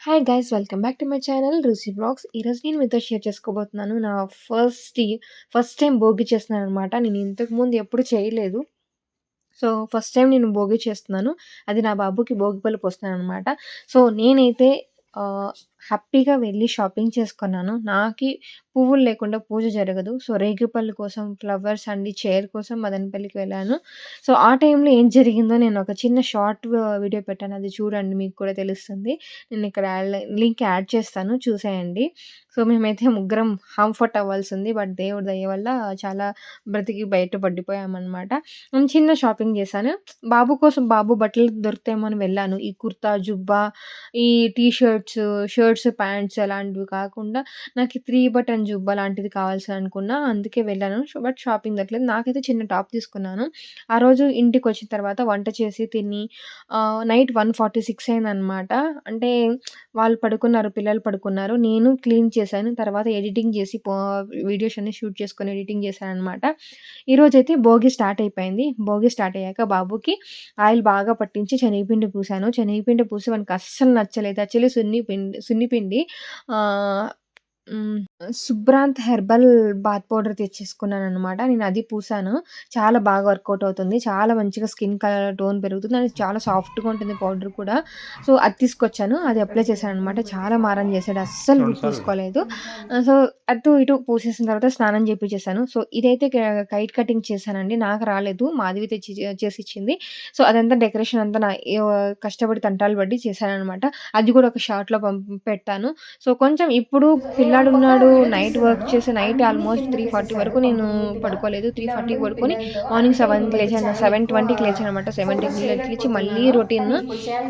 Hi guys welcome back to my channel Ruchi blogs ఈరోజు నేను మీతో షేర్ చేసుకోబోతున్నాను. నా ఫస్ట్ ఫస్ట్ టైం భోగి చేస్తున్నాను అనమాట నేను ఇంతకుముందు ఎప్పుడు చేయలేదు. సో ఫస్ట్ టైం నేను భోగి చేస్తున్నాను. అది నా బాబుకి భోగి పళ్ళు పోస్తున్నాను అనమాట సో నేనైతే హ్యాపీగా వెళ్ళి షాపింగ్ చేసుకున్నాను. నాకి పువ్వులు లేకుండా పూజ జరగదు. సో రేగిపళ్ళు కోసం ఫ్లవర్స్ అండ్ చైర్ కోసం మదనపల్లికి వెళ్ళాను. సో ఆ టైంలో ఏం జరిగిందో నేను ఒక చిన్న షార్ట్ వీడియో పెట్టాను. అది చూడండి మీకు కూడా తెలుస్తుంది. నేను ఇక్కడ లింక్ యాడ్ చేస్తాను. చూసేయండి. సో మేమైతే ముగ్గురం కంఫర్ట్ అవ్వాల్సింది బట్ దేవుడి దయ వల్ల చాలా బ్రతికి బయట పడిపోయామన్నమాట చిన్న షాపింగ్ చేశాను. బాబు కోసం బాబు బట్టలు దొరుకుతాయేమో అని వెళ్ళాను. ఈ కుర్తా జుబ్బా ఈ టీ షర్ట్స్ షర్ట్స్ ప్యాంట్స్ అలాంటివి కాకుండా నాకు త్రీ బటన్ జుబ్బ లాంటిది కావాల్సి అనుకున్నా అందుకే వెళ్ళాను. బట్ షాపింగ్ దొరకలేదు నాకైతే చిన్న టాప్ తీసుకున్నాను. ఆ రోజు ఇంటికి వచ్చిన తర్వాత వంట చేసి తిని నైట్ వన్ ఫార్టీ సిక్స్ అయిందనమాట అంటే వాళ్ళు పడుకున్నారు పిల్లలు పడుకున్నారు. నేను క్లీన్ చేశాను. తర్వాత ఎడిటింగ్ చేసి వీడియోస్ అన్ని షూట్ చేసుకొని ఎడిటింగ్ చేశాను అనమాట ఈరోజైతే భోగి స్టార్ట్ అయిపోయింది. భోగి స్టార్ట్ అయ్యాక బాబుకి ఆయిల్ బాగా పట్టించి శనగపిండి పూసాను. శనగపిండి పూసి వానికి అస్సలు నచ్చలేదు. యాక్చువల్లీ సున్ని పిండి సున్నిపిండి శుభ్రాంత్ హెర్బల్ బాత్ పౌడర్ తెచ్చేసుకున్నాననమాట. నేను అది పూసాను. చాలా బాగా వర్కౌట్ అవుతుంది. చాలా మంచిగా స్కిన్ కలర్ టోన్ పెరుగుతుంది. అది చాలా సాఫ్ట్‌గా ఉంటుంది పౌడర్ కూడా. సో, అది తీసుకొచ్చాను. అది అప్లై చేశాననమాట. చాలా మారం చేశాడు. అస్సలు పూసుకోలేదు. సో, అటు ఇటు పూసేసిన తర్వాత స్నానం చేపిచ్చేసాను. సో, ఇదైతే కైట్ కటింగ్ చేశానండి. నాకు రాలేదు. మాధవి తెచ్చి చేసిచ్చింది. సో, అదంతా డెకరేషన్ అంతా నా కష్టపడి తంటాలు పడి చేశాననమాట. అది కూడా ఒక షార్ట్‌లో పంప్ పెట్టాను. సో, కొంచెం ఇప్పుడు పిల్లాడు ఉన్నాడు నైట్ వర్క్ చేసి నైట్ ఆల్మోస్ట్ త్రీ ఫార్టీ వరకు నేను పడుకోలేదు. త్రీ ఫార్టీకి పడుకొని మార్నింగ్ సెవెన్కి లేచాను. సెవెన్ ట్వంటీకి లేచాను అనమాట సెవెంటీకి లేచి మళ్ళీ రొటీన్.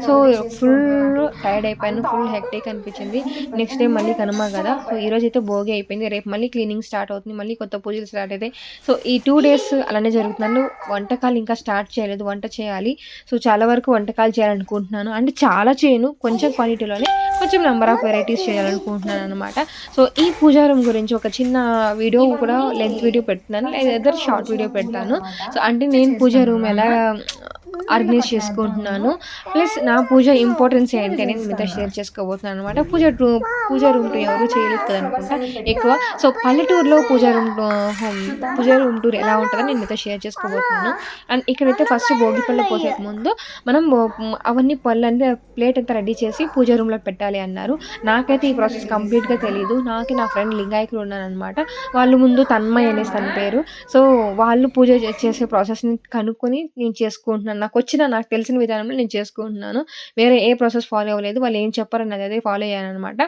సో ఫుల్ టైర్డ్ అయిపోయాను. ఫుల్ హెక్టేక్ అనిపించింది. నెక్స్ట్ డే మళ్ళీ కనుమ కదా. సో ఈరోజు అయితే భోగి అయిపోయింది. రేపు మళ్ళీ క్లీనింగ్ స్టార్ట్ అవుతుంది. మళ్ళీ కొత్త పూజలు స్టార్ట్ అవుతాయి. సో ఈ టూ డేస్ అలానే జరుగుతున్నాను. వంటకాలు ఇంకా స్టార్ట్ చేయలేదు. వంట చేయాలి. సో చాలా వరకు వంటకాలు చేయాలనుకుంటున్నాను. అంటే చాలా చేయను. కొంచెం క్వాలిటీలోనే కొంచెం నెంబర్ ఆఫ్ వెరైటీస్ చేయాలనుకుంటున్నాను అనమాట సో ఈ పూజ రూమ్ గురించి ఒక చిన్న వీడియో కూడా లెంత్ వీడియో పెడుతున్నాను. లేదా షార్ట్ వీడియో పెడతాను. సో అంటే నేను పూజా రూమ్ ఎలా ఆర్గనైజ్ చేసుకుంటున్నాను. ప్లస్ నా పూజ ఇంపార్టెన్స్ ఏంటి అనేది మీతో షేర్ చేసుకోబోతున్నాను అనమాట puja room puja room tour ఎవరు చేయలేదు కదా అనుకుంటా ఎక్కువ. సో పల్లెటూరులో puja room puja room tour ఎలా ఉంటుందో నేను మీతో షేర్ చేసుకోబోతున్నాను. అండ్ ఇక్కడైతే ఫస్ట్ భోగి పళ్ళు పోసే ముందు మనం అవన్నీ పళ్ళు అంటే ప్లేట్ అంతా రెడీ చేసి పూజ రూమ్లో పెట్టాలి అన్నారు. నాకైతే ఈ ప్రాసెస్ కంప్లీట్గా తెలియదు నాకు నా ఫ్రెండ్ లింగాయకులు ఉన్నారనమాట వాళ్ళు ముందు తన్మయ్ అనేసి తన పేరు. సో వాళ్ళు పూజ చేసే ప్రాసెస్ని కనుక్కొని నేను చేసుకుంటున్నాను నాకు వచ్చిన నాకు తెలిసిన విధానంలో నేను చేసుకుంటున్నాను. వేరే ఏ ప్రాసెస్ ఫాలో అవ్వలేదు. వాళ్ళు ఏం చెప్పారన్నది అదే ఫాలో అయ్యాను అనమాట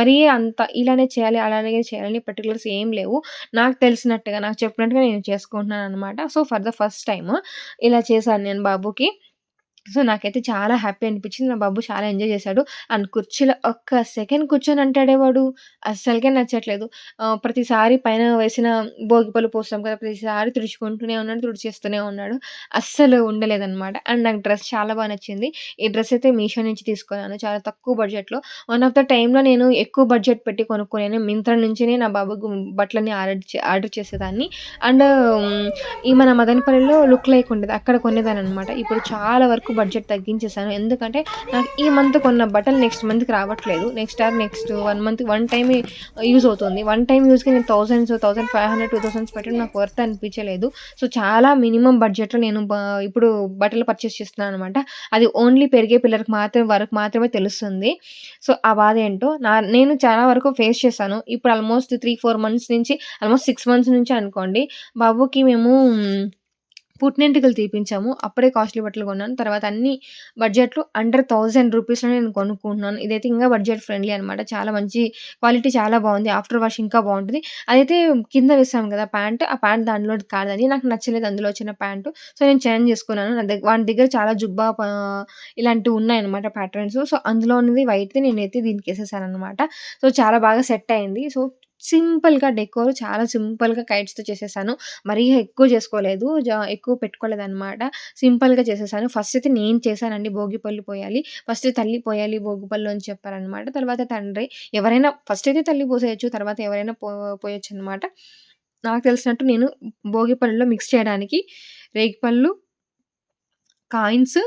మరీ అంత ఇలానే చేయాలి అలానే చేయాలని పర్టికులర్స్ ఏం లేవు. నాకు తెలిసినట్టుగా నాకు చెప్పినట్టుగా నేను చేసుకుంటున్నాను అనమాట so for the first time ఇలా చేశాను నేను బాబుకి. సో నాకైతే చాలా హ్యాపీ అనిపించింది. నా బాబు చాలా ఎంజాయ్ చేశాడు. అండ్ కుర్చీలో ఒక్క సెకండ్ కూర్చొని అంటాడే వాడు? అస్సలకే నచ్చట్లేదు. ప్రతిసారి పైన వేసిన భోగిపళ్ళు పోస్తాం కదా ప్రతిసారి తుడుచుకుంటూనే ఉన్నాడు తుడిచేస్తూనే ఉన్నాడు. అస్సలు ఉండలేదన్నమాట. అండ్ నాకు డ్రెస్ చాలా బాగా నచ్చింది. ఈ డ్రెస్ అయితే మీషో నుంచి తీసుకున్నాను చాలా తక్కువ బడ్జెట్లో. వన్ ఆఫ్ ద టైంలో నేను ఎక్కువ బడ్జెట్ పెట్టి కొనుక్కున్నాను మింత్ర నుంచినే నా బాబుకు బట్టలని ఆర్డర్ ఆర్డర్ చేసేదాన్ని. అండ్ ఈ మన మదనపల్లిలో లుక్ లైక్ ఉండేది. అక్కడ కొనేదాన్ని అనమాట ఇప్పుడు చాలా వరకు బడ్జెట్ తగ్గించేసాను ఎందుకంటే నాకు ఈ మంత్ కొన్న బట్టలు నెక్స్ట్ మంత్కి రావట్లేదు. Next or next one month one time use అవుతుంది. వన్ టైం యూజ్కి నేను thousands thousand five hundred two thousands పెట్టడం నాకు వర్త్ అనిపించలేదు. సో చాలా మినిమం బడ్జెట్లో నేను ఇప్పుడు బట్టలు పర్చేస్ చేస్తున్నాను అనమాట అది ఓన్లీ పెరిగే పిల్లలకు మాత్రమే వరకు మాత్రమే తెలుస్తుంది. సో ఆ బాధ ఏంటో నా నేను చాలా వరకు ఫేస్ చేశాను. ఇప్పుడు ఆల్మోస్ట్ త్రీ ఫోర్ మంత్స్ నుంచి ఆల్మోస్ట్ సిక్స్ మంత్స్ నుంచి అనుకోండి బాబుకి మేము పుట్టినెంటుకలు తీపించాము. అప్పుడే కాస్ట్లీ బట్టలు కొన్నాను. తర్వాత అన్ని బడ్జెట్లు అండర్ థౌజండ్ రూపీస్లో నేను కొనుక్కుంటున్నాను. ఇదైతే ఇంకా బడ్జెట్ ఫ్రెండ్లీ అనమాట చాలా మంచి క్వాలిటీ చాలా బాగుంది. ఆఫ్టర్ వాష్ ఇంకా బాగుంటుంది. అదైతే కింద వేసాం కదా ప్యాంట్. ఆ ప్యాంట్ దానిలో కాదని నాకు నచ్చలేదు అందులో వచ్చిన ప్యాంటు. సో నేను చేంజ్ చేసుకున్నాను. నా దగ్గర వాటి దగ్గర చాలా జుబ్బా ఇలాంటివి ఉన్నాయన్నమాట ప్యాటర్న్స్ సో అందులో ఉన్నది వైట్ది నేనైతే దీనికి వేసేసాను అనమాట సో చాలా బాగా సెట్ అయింది. సో సింపుల్‌గా డెకోర్ చాలా సింపుల్‌గా కైట్స్‌తో చేసేసాను. మరీ ఎక్కువ చేసుకోలేదు. జ ఎక్కువ పెట్టుకోలేదనమాట. సింపుల్‌గా చేసేసాను. ఫస్ట్ అయితే నేను చేశానండి భోగిపళ్ళు పోయాలి. ఫస్ట్ తల్లి పోయాలి భోగిపళ్ళు అని చెప్పారనమాట. తర్వాత తండ్రి. ఎవరైనా ఫస్ట్ అయితే తల్లి పోసేయొచ్చు. తర్వాత ఎవరైనా పో అనమాట నాకు తెలిసినట్టు నేను భోగిపళ్ళులో మిక్స్ చేయడానికి రేగిపళ్ళు, కాయిన్స్,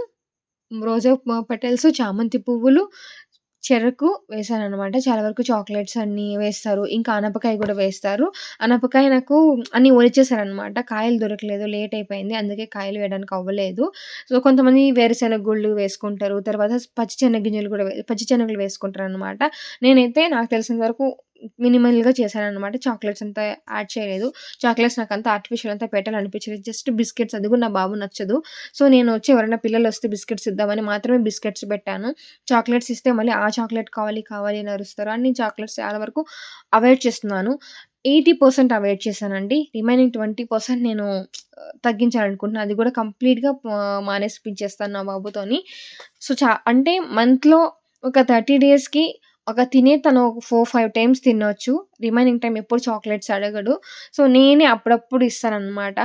రోజా పెటల్స్, చామంతి పువ్వులు చెరకు వేశాననమాట. చాలా వరకు చాక్లెట్స్ అన్నీ వేస్తారు. ఇంకా అనపకాయ గూడా వేస్తారు. అనపకాయ నాకు అన్నీ ఒలిచేసారనమాట. కాయలు దొరకలేదు. లేట్ అయిపోయింది. అందుకే కాయలు వేయడానికి అవ్వలేదు. సో, కొంతమంది వేరుశెనగ గుళ్ళు వేసుకుంటారు. తర్వాత పచ్చి శనగ గింజలు గూడా పచ్చి శనగలు వేసుకుంటారనమాట. నేనైతే నాకు తెలిసినంత వరకు మినిమల్‌గా చేశాననమాట. చాక్లెట్స్ అంతా యాడ్ చేయలేదు. చాక్లెట్స్ నాకు అంత ఆర్టిఫిషియల్ అంతా పెట్టాలనిపించలేదు. జస్ట్ బిస్కెట్స్ అది కూడా నా బాబు నచ్చదు. సో, నేను వచ్చి ఎవరైనా పిల్లలు వస్తే బిస్కెట్స్ ఇద్దామని మాత్రమే బిస్కెట్స్ పెట్టాను. చాక్లెట్స్ ఇస్తే మళ్ళీ ఆ చాక్లెట్ కావాలి, కావాలి అని అరుస్తారు. అని నేను చాక్లెట్స్ చాలా వరకు అవాయిడ్ చేస్తున్నాను. 80% అవాయిడ్ చేశానండి. రిమైనింగ్ 20% నేను తగ్గించాలనుకుంటున్నాను అది కూడా కంప్లీట్‌గా మానేసి మానేసిపించేస్తాను నా బాబుతోని. సో, చా అంటే మంత్‌లో ఒక 30 డేస్‌కి ఒక తినే తను ఫోర్ ఫైవ్ టైమ్స్ తినొచ్చు. రిమైనింగ్ టైం ఎప్పుడు చాక్లెట్స్ అడగడు. సో, నేనే అప్పుడప్పుడు ఇస్తాననమాట.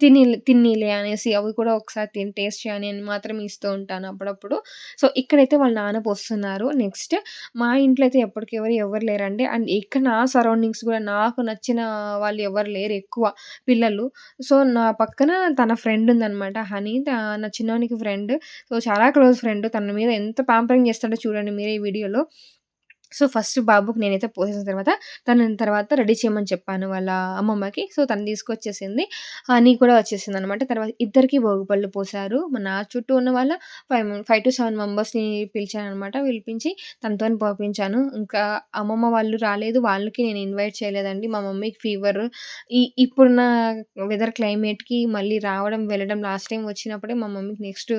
తిని తినీలే తిన్నీలే అనేసి అవి కూడా ఒకసారి తిని టేస్ట్ చేయని అని మాత్రమే ఇస్తూ ఉంటాను అప్పుడప్పుడు. సో, ఇక్కడైతే వాళ్ళ నాన్న పోస్తున్నారు. నెక్స్ట్ మా ఇంట్లో అయితే ఎప్పటికి ఎవరు ఎవరు లేరండి. అండ్ ఇక్కడ నా సరౌండింగ్స్ కూడా నాకు నచ్చిన వాళ్ళు ఎవరు లేరు ఎక్కువ పిల్లలు. సో, నా పక్కన తన ఫ్రెండ్ ఉందనమాట హనీ. త నా చిన్నవానికి ఫ్రెండ్. సో, చాలా క్లోజ్ ఫ్రెండ్. తన మీద ఎంత పాంపరింగ్ చేస్తాడో చూడండి మీరే ఈ వీడియోలో. సో, ఫస్ట్ బాబుకి నేనైతే పోసేసిన తర్వాత తను తర్వాత రెడీ చేయమని చెప్పాను వాళ్ళ అమ్మమ్మకి. సో, తను తీసుకొచ్చేసింది. అని కూడా వచ్చేసింది అనమాట తర్వాత ఇద్దరికీ భోగిపళ్ళు పోశారు. నా చుట్టూ ఉన్న వాళ్ళ ఫైవ్ 5-7 మెంబర్స్‌ని పిలిచాననమాట. పిలిపించి తనతో పంపించాను ఇంకా అమ్మమ్మ వాళ్ళు రాలేదు. వాళ్ళకి నేను ఇన్వైట్ చేయలేదండి. మా మమ్మీకి ఫీవర్ ఈ ఇప్పుడున్న వెదర్ క్లైమేట్‌కి మళ్ళీ రావడం, వెళ్ళడం లాస్ట్ టైం వచ్చినప్పుడే మా మమ్మీకి నెక్స్ట్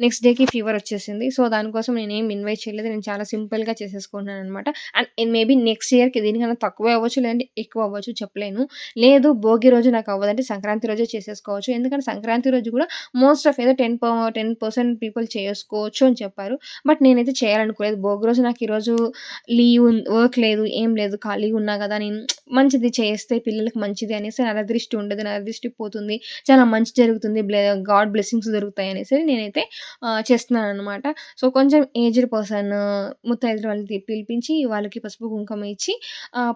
నెక్స్ట్ డేకి ఫీవర్ వచ్చేసింది. సో, దానికోసం నేనేం ఇన్వైట్ చేయలేదు. నేను చాలా సింపుల్‌గా అనమాట అండ్ మేబీ నెక్స్ట్ ఇయర్‌కి దీనికన్నా తక్కువ అవ్వచ్చు. లేదంటే ఎక్కువ అవ్వచ్చు చెప్పలేను. లేదు భోగి రోజు నాకు అవ్వదంటే సంక్రాంతి రోజే చేసేసుకోవచ్చు. ఎందుకంటే సంక్రాంతి రోజు కూడా మోస్ట్ ఆఫ్ ఏదో టెన్ టెన్ పర్సెంట్ పీపుల్ చేసుకోవచ్చు అని చెప్పారు. బట్ నేనైతే చేయాలనుకోలేదు. భోగి రోజు నాకు ఈరోజు లీవ్ వర్క్ లేదు. ఏం లేదు. ఖాళీగా ఉన్నా కదా! నేను మంచిది చేస్తే పిల్లలకి మంచిది అనేసి నరదృష్టి ఉండదు. నరదృష్టి పోతుంది. చాలా మంచి జరుగుతుంది. గాడ్ బ్లెస్సింగ్స్ దొరుకుతాయి అనేసి నేనైతే చేస్తున్నాను అనమాట సో, కొంచెం ఏజ్డ్ పర్సన్ ముత్తైదులు వాళ్ళని పిలిపించి వాళ్ళకి పసుపు, కుంకుమ ఇచ్చి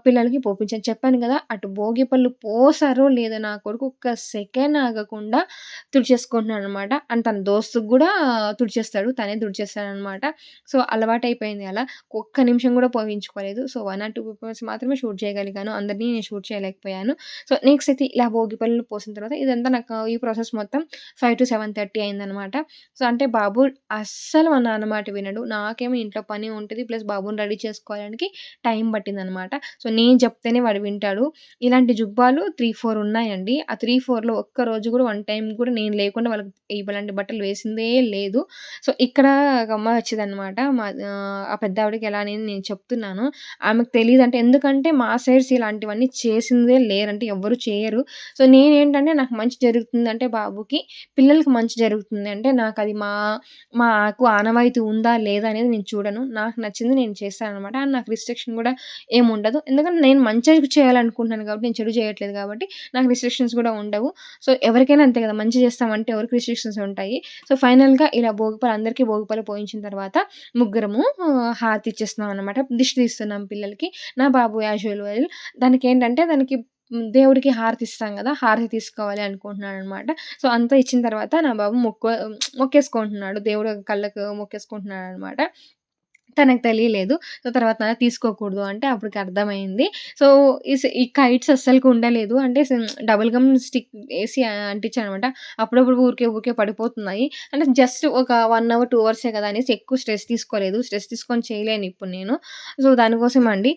పిల్లలకి పోపించాను. చెప్పాను కదా! అటు భోగి పళ్ళు పోసారో లేదో నా కొడుకు ఒక్క సెకండ్ ఆగకుండా తుడిచేసుకుంటున్నాను అనమాట అండ్ తన దోస్తుకు కూడా తుడిచేస్తాడు. తనే తుడిచేస్తాడనమాట. సో, అలవాటు అయిపోయింది అలా. ఒక్క నిమిషం కూడా పోయించుకోలేదు. So, one or two peoples మాత్రమే షూట్ చేయగలిగాను. అందరిని నేను షూట్ చేయలేకపోయాను. సో, నెక్స్ట్ అయితే ఇలా భోగి పళ్ళు పోసిన తర్వాత ఇదంతా నాకు ఈ ప్రాసెస్ మొత్తం 5-7:30 అయిందనమాట. సో, అంటే బాబు అస్సలు మా నాన్నమాట వినడు. నాకేమో ఇంట్లో పని ఉంటుంది ప్లస్ బాబుని రెడీ చేసుకోవడానికి టైం పట్టిందనమాట. సో, నేను చెప్తేనే వాడు వింటాడు. ఇలాంటి జుబ్బాలు 3, 4 ఉన్నాయండి. ఆ త్రీ ఫోర్లో ఒక్క రోజు కూడా వన్ టైం కూడా నేను లేకుండా వాళ్ళకి ఇలాంటి బట్టలు వేసిందే లేదు. సో, ఇక్కడ గమ్మ వచ్చిందనమాట. మా ఆ ఆ పెద్దావిడకి ఎలా అనేది నేను చెప్తున్నాను. ఆమెకు తెలియదు అంటే ఎందుకంటే మా సైడ్స్ ఇలాంటివన్నీ చేసిందే లేరంటే ఎవ్వరు చేయరు. సో, నేనేంటంటే నాకు మంచి జరుగుతుందంటే బాబుకి, పిల్లలకి మంచి జరుగుతుంది అంటే నాకు అది మా మాకు ఆనవాయితీ ఉందా? లేదా? అనేది నేను చూడను. నాకు నచ్చింది నేను చేస్తాను అనమాట అనమాట అండ్ నాకు రిస్ట్రిక్షన్ కూడా ఏముండదు. ఎందుకంటే నేను మంచిగా చేయాలనుకుంటున్నాను కాబట్టి నేను చెడు చేయట్లేదు కాబట్టి నాకు రిస్ట్రిక్షన్స్ కూడా ఉండవు. సో, ఎవరికైనా అంతే కదా! మంచి చేస్తామంటే ఎవరికి రిస్ట్రిక్షన్స్ ఉంటాయి. సో, ఫైనల్‌గా ఇలా భోగిపళ్ళు అందరికీ భోగిపళ్ళు పోయించిన తర్వాత ముగ్గురము హారతి ఇచ్చేస్తున్నాం అనమాట. దిష్టి తీస్తున్నాం పిల్లలకి. నా బాబు యాజ్ దానికి ఏంటంటే దానికి దేవుడికి హారతి ఇస్తాం కదా! హారతి తీసుకోవాలి అనుకుంటున్నాడనమాట. సో, అంతా ఇచ్చిన తర్వాత నా బాబు మొక్కు మొక్కేసుకుంటున్నాడు. దేవుడు కళ్ళకు మొక్కేసుకుంటున్నాడు అనమాట తనకు తెలియలేదు. సో, తర్వాత తీసుకోకూడదు అంటే అప్పటికి అర్థమైంది. సో, ఈ ఈ కైట్స్ అస్సలు ఉండలేదు. అంటే డబుల్ గమ్ స్టిక్ వేసి అంటించాను అనమాట అప్పుడప్పుడు ఊరికే ఊరికే పడిపోతున్నాయి. అంటే జస్ట్ ఒక వన్ అవర్, టూ అవర్సే కదా! అనేసి ఎక్కువ స్ట్రెస్ తీసుకోలేదు. స్ట్రెస్ తీసుకొని చేయలేను ఇప్పుడు నేను. సో, దానికోసం అండి